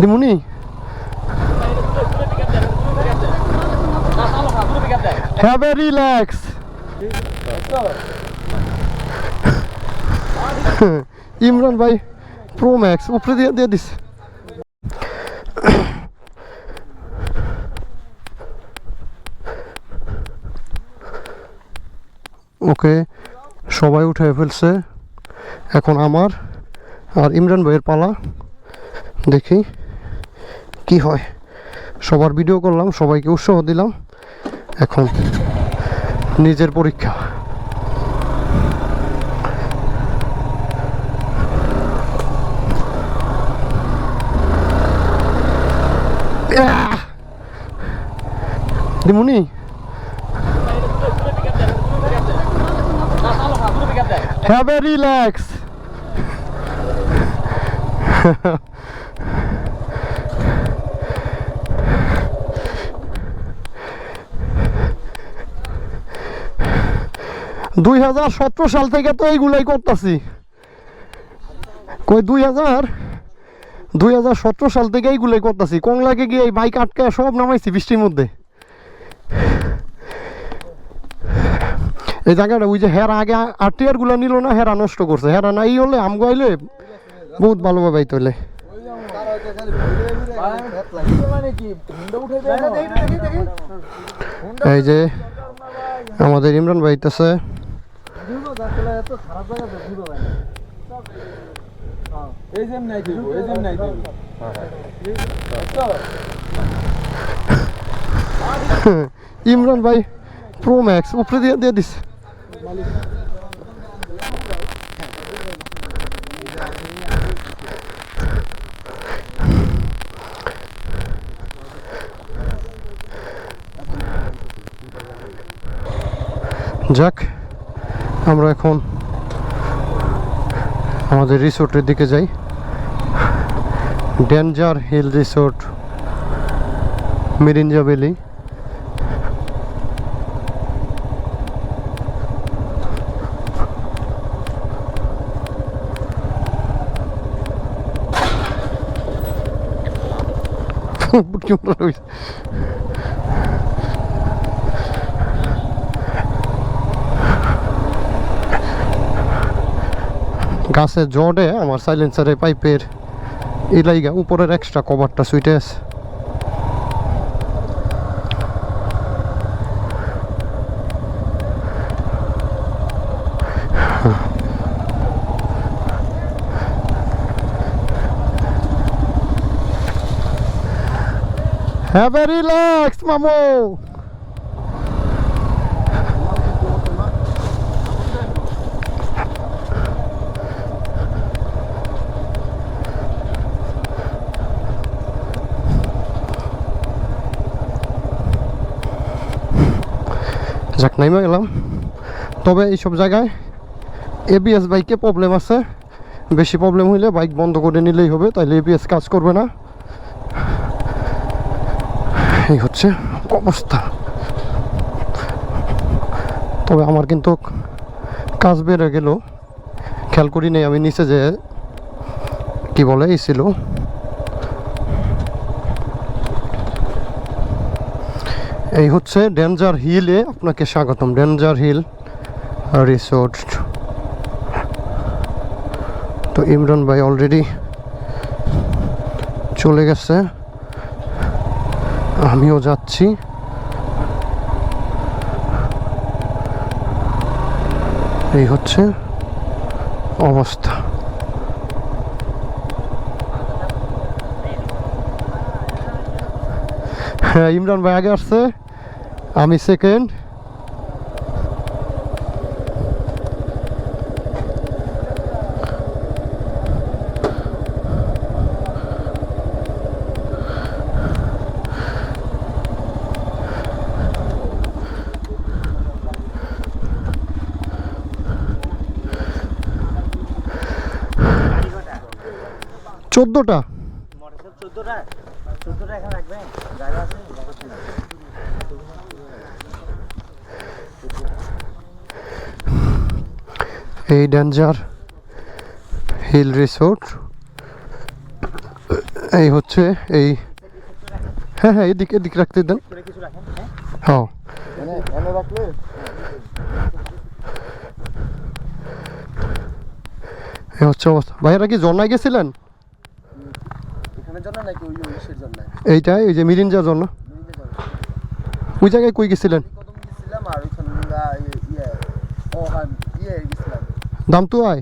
দিমুনি? Have a relax Imran ভাই pro max উপরে দিয়ে দিয়ে দিস। ওকে, সবাই উঠে ফেলছে। এখন আমার আর ইমরান ভাইয়ের পালা। দেখি। কি হয়? সবার ভিডিও করলাম, সবাইকে উৎসাহ দিলাম। এখন নিজের পরীক্ষা! দিমুনি? হ্যাভ এ রিল্যাক্স দুই হাজার সতেরো সাল থেকে তো এইগুলাই করতেছি। কই, দুই হাজার? দুই হাজার সতেরো সাল থেকে এইগুলাই করতেছি। কংলাকে গিয়ে এই বাইক আটকে সব নামাইছি বৃষ্টির মধ্যে। এই জায়গাটা, ওই যে হেরা আগে আরটিআরগুলো নিল না, হেরা নষ্ট করছে। হেরা নাই হলে আম গাইলে বহুত ভালোভাবে আইতে হলে এই যে আমাদের ইমরান ভাই আইতেছে। এই যে নাই দিব এই যে নাই দিব ইমরান ভাই প্রো ম্যাক্স উপরে দিয়ে দিয়ে দিস যাক, আমরা এখন আমাদের রিসোর্টের দিকে যাই danger hill resort Mirinja valley বুটকি মারা রয়েছে। গাছের জড়ে আমার সাইলেন্সারের পাইপের এই লাইগা উপরের এক্সট্রা কভারটা সুইটে আছে। Have a relax, মামু। যাক নাইমা গেলাম। তবে এইসব জায়গায় এবিএস বাইকে প্রবলেম আছে। বেশি প্রবলেম হইলে বাইক বন্ধ করে নিলেই হবে, তাইলে এবিএস কাজ করবে না। এই হচ্ছে অবস্থা। তবে আমার কিন্তু কাজ বেড়ে গেল। খেয়াল করি নেই, আমি নিচে যে কি বলে, এই এই হচ্ছে ডেঞ্জার হিলে আপনাকে স্বাগতম। ডেঞ্জার হিল রিসোর্ট তো ইমরান ভাই অলরেডি চলে গেছে। আমিও যাচ্ছি। এই হচ্ছে অবস্থা। হ্যাঁ ইমরান ভাই আগে আসছে। আমি সেকেন্ড চোদ্দোটা। চোদ্দটা? চোদ্দটা এখানে রাখবেন? জায়গা আছে? এই ডেঞ্জার হিল রিসোর্ট এই হচ্ছে এই হ্যাঁ হ্যাঁ এদিক এদিক রাখতে দেন। হ্যাঁ। এই হচ্ছে অবস্থা। ভাইয়েরা কি জন্নায় গেছিলেন? ওই এইটাই এই যে মিরিঞ্জার জন্য ওই জায়গায় কই গেছিলেন? আর ওইখানে ইয়ে ও হ্যাঁ ইয়ে গেছিলাম দাম তো আয়